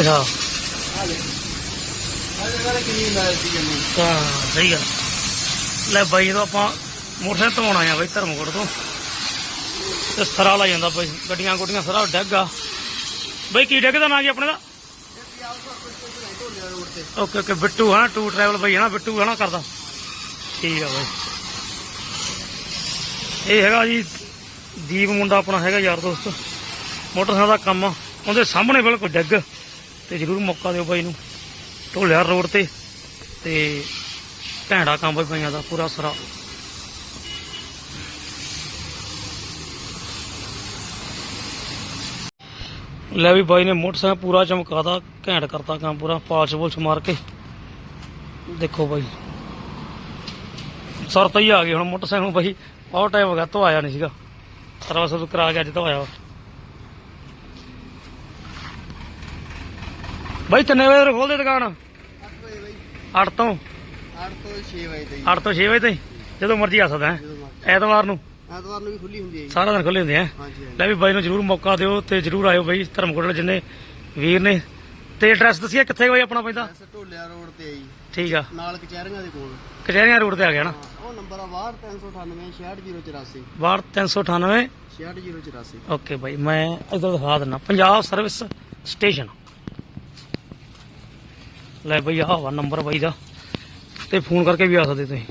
ਅੱਛਾ। ਹਾਲੇ ਸਹੀ ਗੱਲ। ਲੈ ਬਾਈ ਜਦੋਂ ਆਪਾਂ ਮੋਟਰਸਾਈਕਲ ਧੋਣ ਆਏ ਆ ਬਾਈ ਧਰਮਕੋਟ ਤੋਂ। ਤੇ ਸਰਾ ਲਾ ਜਾਂਦਾ ਬਾਈ, ਗੱਡੀਆਂ ਗੁੱਡੀਆਂ ਸਰਾ ਡੈਗਾ ਬਾਈ, ਕੀ ਡੈਗ ਦਾ ਨਾਂ ਕੀ ਆਪਣੇ ਦਾ? ਓਕੇ ਓਕੇ, ਬਿੱਟੂ, ਹਾਂ, ਟੂ ਟਰੈਵਲ ਬਾਈ, ਹੈ ਬਿੱਟੂ, ਹੈ ਕਰਦਾ। ਠੀਕ ਆ ਬਾਈ। ਇਹ ਹੈਗਾ ਜੀ, ਦੀਪ ਮੁੰਡਾ ਆਪਣਾ ਹੈਗਾ ਯਾਰ ਦੋਸਤ। ਮੋਟਰਸਾਈਕਲ ਦਾ ਕੰਮ ਆ। ਉਹਦੇ ਸਾਹਮਣੇ ਬਿਲਕੁਲ ਡਿੱਗ ਤੇ ਜਰੂਰ ਮੌਕਾ ਦਿਓ ਬਾਈ ਨੂੰ। ਢੋਲਿਆ ਰੋਡ ਤੇ ਤੇ ਘੈਂਡਾ ਕੰਮ ਬਾਈ ਬਾਈਆਂ ਦਾ ਪੂਰਾ ਸਰਾ। ਲੈ ਵੀ ਬਾਈ ਨੇ ਮੋਟਰਸਾਈਕਲ ਪੂਰਾ ਚਮਕਾਦਾ ਘੈਂਟ ਕਰਤਾ ਕੰਮ ਪੂਰਾ, ਪਾਲਸ਼ ਪੁਲਸ਼ ਮਾਰ ਕੇ। ਦੇਖੋ ਬਾਈ। ਸਰ ਤਾਂ ਹੀ ਆ ਗਏ ਹੁਣ ਮੋਟਰਸਾਈਕਲ ਨੂੰ ਬਾਈ। ਬਹੁਤ ਟਾਈਮ ਹੋ ਗਿਆ, ਧੋਇਆ ਨਹੀਂ ਸੀਗਾ। ਸਰਵਿਸ ਕਰਾ ਕੇ ਅੱਜ ਧੋਇਆ ਵਾ। ਬਾਈ ਕਿੰਨੇ ਵਜੇ ਖੋਲਦੇ ਦੁਕਾਨ। 8 ਵਜੇ ਬਈ। 8 ਤੋਂ? 8 ਤੋਂ 6 ਵਜੇ ਤਾਈਂ। 8 ਤੋਂ 6 ਵਜੇ ਤਾਈਂ? ਜਦੋਂ ਮਰਜ਼ੀ ਆ ਸਕਦਾ ਹੈ। ਐਤਵਾਰ ਨੂੰ। ਐਤਵਾਰ ਨੂੰ ਵੀ ਖੁੱਲੀ ਹੁੰਦੀ ਹੈ ਸਾਰਾ ਦਿਨ ਖੁੱਲੇ ਹੁੰਦੇ ਆ। ਲੈ ਵੀ ਬਾਈ ਨੂੰ ਜਰੂਰ ਮੌਕਾ ਦਿਓ ਤੇ ਜਰੂਰ ਆਇਓ ਬਾਈ ਧਰਮਕੋਟ ਵਾਲੇ ਜਿੰਨੇ ਵੀਰ ਨੇ। ਤੇ ਐਡਰੈਸ ਦੱਸਿਆ ਕਿੱਥੇ ਬਾਈ ਆਪਣਾ ਪੈਂਦਾ ਢੋਲਿਆ ਰੋਡ ਤੇ ਆ ਜੀ। ਠੀਕ ਆ। ਨਾਲ ਕਚਹਿਰੀਆਂ ਦੇ ਕੋਲ। ਕਚਹਿਰੀਆਂ ਰੋਡ ਤੇ ਆ ਗਿਆ ਨਾ? ਉਹ ਨੰਬਰ ਆ 62398 66084 ਬਾਰ 398 66084 ਓਕੇ ਬਾਈ ਮੈਂ ਇਧਰ ਦਿਖਾ ਦਿੰਦਾ। Punjab service station. ਲੈ ਬਈ ਆਹ ਵਾ ਨੰਬਰ ਬਾਈ ਦਾ। ਤੇ ਫੋਨ ਕਰਕੇ ਵੀ ਆ ਸਕਦੇ ਤੁਸੀਂ।